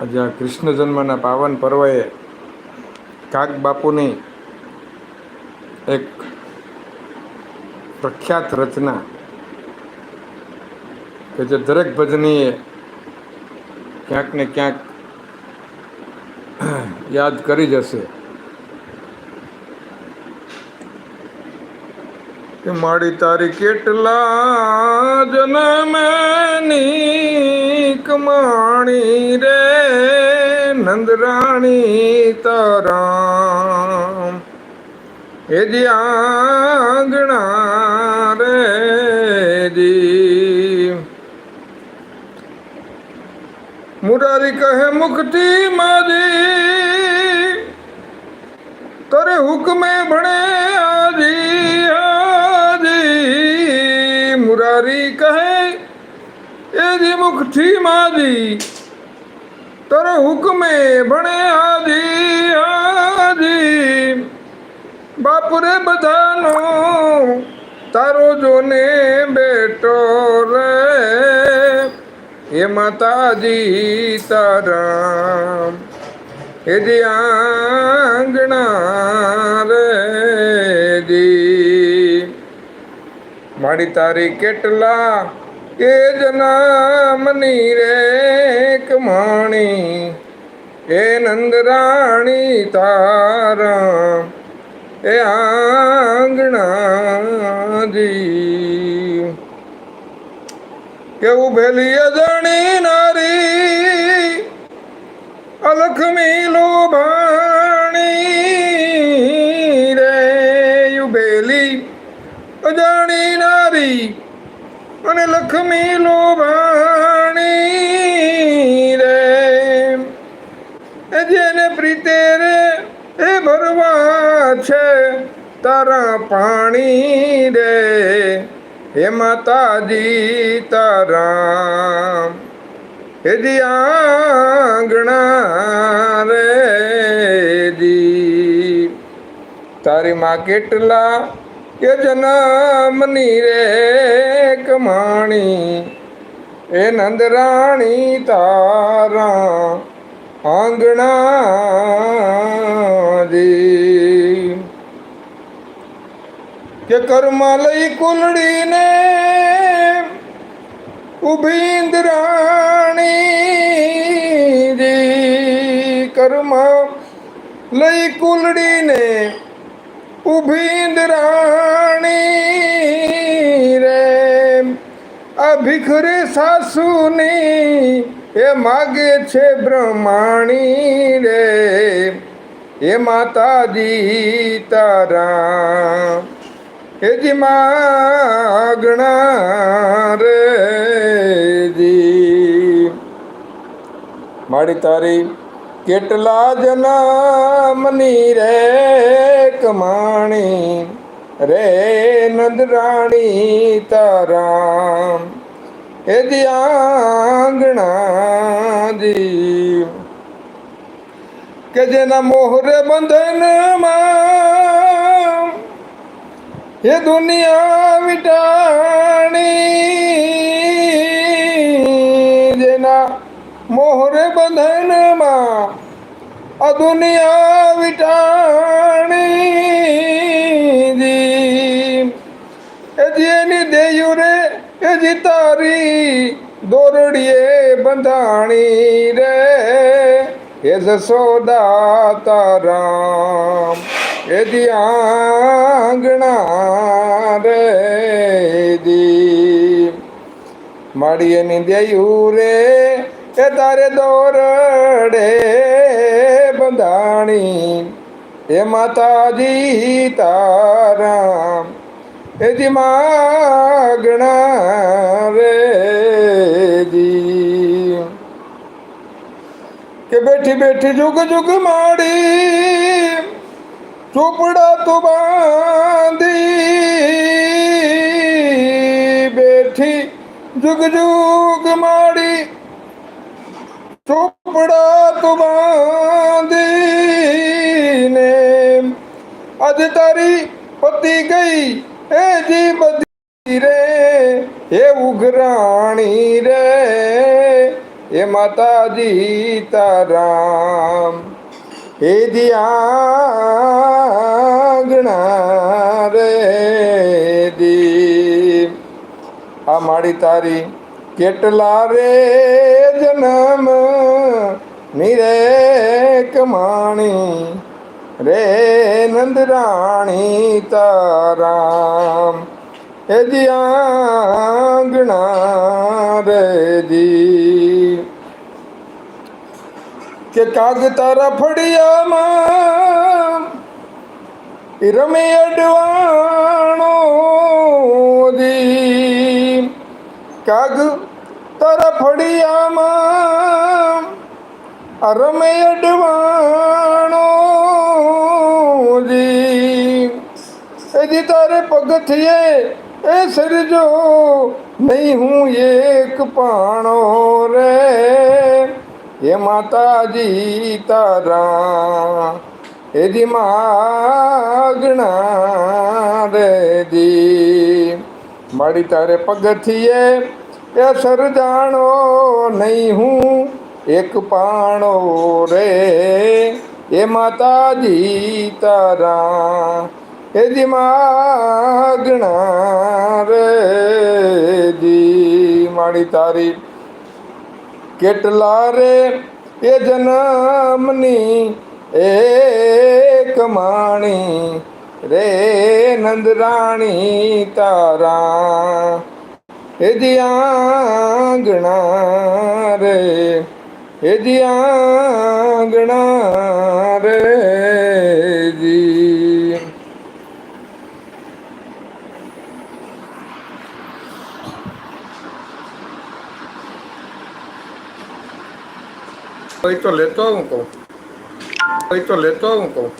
આજે આ કૃષ્ણ જન્મના પાવન પર્વએ કાગ બાપુની એક પ્રખ્યાત રચના કે જે દરેક ભજનીએ ક્યાંક ને ક્યાંક યાદ કરી જશે કે મારી તારી કેટલા જનમની કમાણી રે, નંદરાણી તારામ. એ જી આંગણા રે જી. મુરારી કહે, મુક્તિ માજી તરે હુકમે ભણે આજી. એ જી મુખથી માજી તર હુકમે ભણે આજી આજી બાપરે બધાનો તારો જોને બેટો રે, હે માતાજી તારા હે જી આંગણા રે જી. મારી તારી કેટલા એ જનામની રે કમાણી એ નંદરાણી તારા એ આંગણાજી. કેવું ભેલી અજાણી નારી અલખમી લોભાણી અને લક્ષ્મી લોભાણી રે. જેને પ્રીતે રે, એ ભરવા છે તારા પાણી રે. હે માતાજી તારા, હે આંગણા રે જી. તારી માં કેટલા કે જનામની રે કમાણી, એ નંદરાણી તારા આંગણાજી. કે કર્મા લઈ કુલડીને ઊભી ઇન્દ્રાણી જી કર્મા લઈ કુલડીને ઊભી રે. અભિખરે સાસુની એ માગે છે બ્રહ્માણી રે. હે માતાજી તારા એ જી માગણા રે જી. મારી તારી કેટલા જન્મની રે કમાણી રે નંદરાણી તારા. હે જી આંગણા જી કે જેના મોહરે બંધનમાં એ દુનિયા વિટાણી. દુનિયા વિટાણી જી એ જેની દેયું રે, એ જી તારી દોરડીએ બંધાણી રે. હે જસોદા તારામ હે જી આંગણા રે દી. માડી એની દેયું રે એ તારે દોરડે બંધાણી હે માતાજી તારામ હે જી માગણા રે જી. કે બેઠી બેઠી જુગ જુગ માડી, ચોપડા તો બાંધી, બેઠી જુગ જુગ માડી ચોપડા તો બાંધીને આજ તારી પતિ ગઈ એ જી બધી રે, હે ઉઘરાણી રે, હે માતાજી તારામ. હે દિયાગણા રે, દી. આ માડી તારી કેટલા રે જન્મ નીરે કમાણી રે નંદરાણી તારામ. હે દિયાગણા રે દી. કે કાગ તારા ફળિયામાં રમે અડવાણો દી. કાગ તારા ફળિયામાં આ રમે અડવાણો દી એજી તારે પગથિયે એ સરજો, નહીં હું એક પાણો રે. હે માતાજી તારા, એજી માગણા રે દી મારી તારે પગથિયે એ સરજાણો નહીં હું એક પાણો રે, એ માતાજી તારા, એ માગણા રે દી મારી તારી કેટલા રે, એ જન્મની એક માણી રે, નંદરાણી તારા, એ આંગણા રે. હે આંગણા રે જી કોઈ તો લેતો હું કહું કોઈ તો લેતો હું કહું